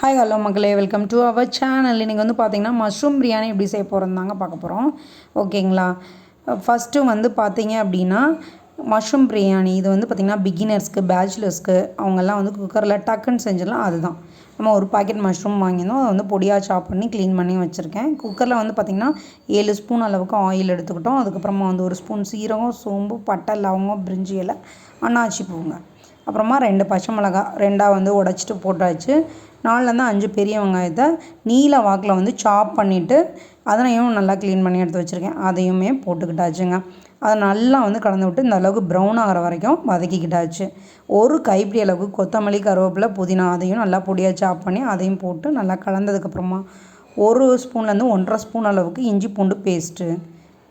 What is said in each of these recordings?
Hi hello மக்களே. Welcome to our channel இன்றைக்கி வந்து பார்த்திங்கன்னா மஷ்ரூம் பிரியாணி எப்படி செய்ய போகிறோம் தாங்க பார்க்க போகிறோம் ஓகேங்களா ஃபஸ்ட்டு வந்து பார்த்தீங்க அப்படின்னா மஷ்ரூம் பிரியாணி இது வந்து பார்த்திங்கன்னா பிகினர்ஸ்க்கு பேச்சுலர்ஸ்க்கு அவங்கெல்லாம் வந்து குக்கரில் டக்குன்னு செஞ்சிடலாம். அதுதான். நம்ம ஒரு பாக்கெட் மஷ்ரூம் வாங்கியிருந்தோம். அதை வந்து பொடியாக சாப் பண்ணி க்ளீன் பண்ணி வச்சுருக்கேன். குக்கரில் வந்து பார்த்திங்கன்னா ஏழு ஸ்பூன் அளவுக்கு ஆயில் எடுத்துக்கிட்டோம். அதுக்கப்புறமா வந்து ஒரு ஸ்பூன் சீரகம் சோம்பு பட்டை லவங்கம் பிரிஞ்சி இலை அன்னாச்சி பூங்க அப்புறமா ரெண்டு பச்சை மிளகா ரெண்டாக வந்து உடச்சிட்டு போட்டாச்சு. நாலுலேருந்து அஞ்சு பெரிய வெங்காயத்தை நீல வாக்கில் வந்து சாப் பண்ணிவிட்டு அதனையும் நல்லா க்ளீன் பண்ணி எடுத்து வச்சுருக்கேன். அதையுமே போட்டுக்கிட்டாச்சுங்க. அதை நல்லா வந்து கலந்து விட்டு இந்த அளவுக்கு ப்ரௌன் ஆகிற வரைக்கும் வதக்கிக்கிட்டாச்சு. ஒரு கைப்பிடி அளவுக்கு கொத்தமல்லி கருவேப்பிலை புதினா அதையும் நல்லா பொடியாக சாப் பண்ணி அதையும் போட்டு நல்லா கலந்ததுக்கப்புறமா ஒரு ஸ்பூன்லேருந்து ஒன்றரை ஸ்பூன் அளவுக்கு இஞ்சி பூண்டு பேஸ்ட்டு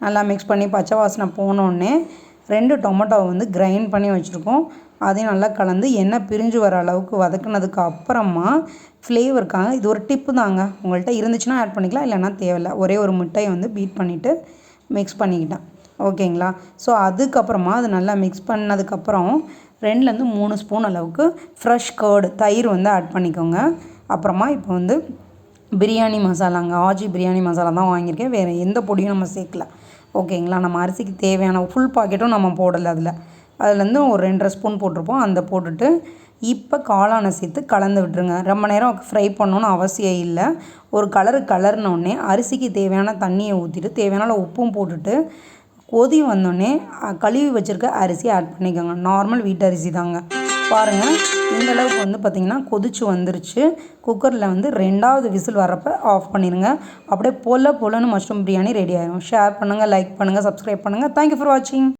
நல்லா மிக்ஸ் பண்ணி பச்சை வாசனை போனோடனே ரெண்டு டொமேட்டோவை வந்து கிரைண்ட் பண்ணி வச்சுருக்கோம். அதையும் நல்லா கலந்து எண்ணெய் பிரிஞ்சு வர அளவுக்கு வதக்குனதுக்கு அப்புறமா ஃப்ளேவருக்காக இது ஒரு டிப்பு தாங்க. உங்கள்கிட்ட இருந்துச்சுன்னா ஆட் பண்ணிக்கலாம் இல்லைன்னா தேவையில்ல. ஒரே ஒரு முட்டையை வந்து பீட் பண்ணிவிட்டு மிக்ஸ் பண்ணிக்கிட்டேன். ஓகேங்களா? ஸோ அதுக்கப்புறமா அது நல்லா மிக்ஸ் பண்ணதுக்கப்புறம் ரெண்டுலேருந்து மூணு ஸ்பூன் அளவுக்கு ஃப்ரெஷ் கர்டு தயிர் வந்து ஆட் பண்ணிக்கோங்க. அப்புறமா இப்போ வந்து பிரியாணி மசாலாங்க. ஆஜி பிரியாணி மசாலா தான் வாங்கியிருக்கேன். வேறு எந்த பொடியும் நம்ம சேர்க்கல. ஓகேங்களா? நம்ம அரிசிக்கு தேவையான ஃபுல் பாக்கெட்டும் நம்ம போடலை அதில். அதுலேருந்து ஒரு ரெண்டரை ஸ்பூன் போட்டிருப்போம். அந்த போட்டுட்டு இப்போ காளானை சேர்த்து கலந்து விட்டுருங்க. ரொம்ப நேரம் ஃப்ரை பண்ணணுன்னு அவசியம் இல்லை. ஒரு கலரு கலர்னோடனே அரிசிக்கு தேவையான தண்ணியை ஊற்றிட்டு தேவையான உப்பும் போட்டுட்டு கொதி வந்தோடனே கழுவி வச்சுருக்க அரிசி ஆட் பண்ணிக்கோங்க. நார்மல் வீட்டு அரிசி தாங்க. பாருங்கள் இந்த அளவுக்கு வந்து பார்த்திங்கன்னா கொதிச்சு வந்துருச்சு. குக்கரில் வந்து ரெண்டாவது விசில் வரப்போ ஆஃப் பண்ணிடுங்க அப்படியே பொல பொலன்னு மஷ்ரூம் பிரியாணி ரெடி ஆகிடும் ஷேர் பண்ணுங்கள் லைக் பண்ணுங்கள் சப்ஸ்கிரைப் பண்ணுங்கள் தேங்க்யூ ஃபார் வாட்சிங்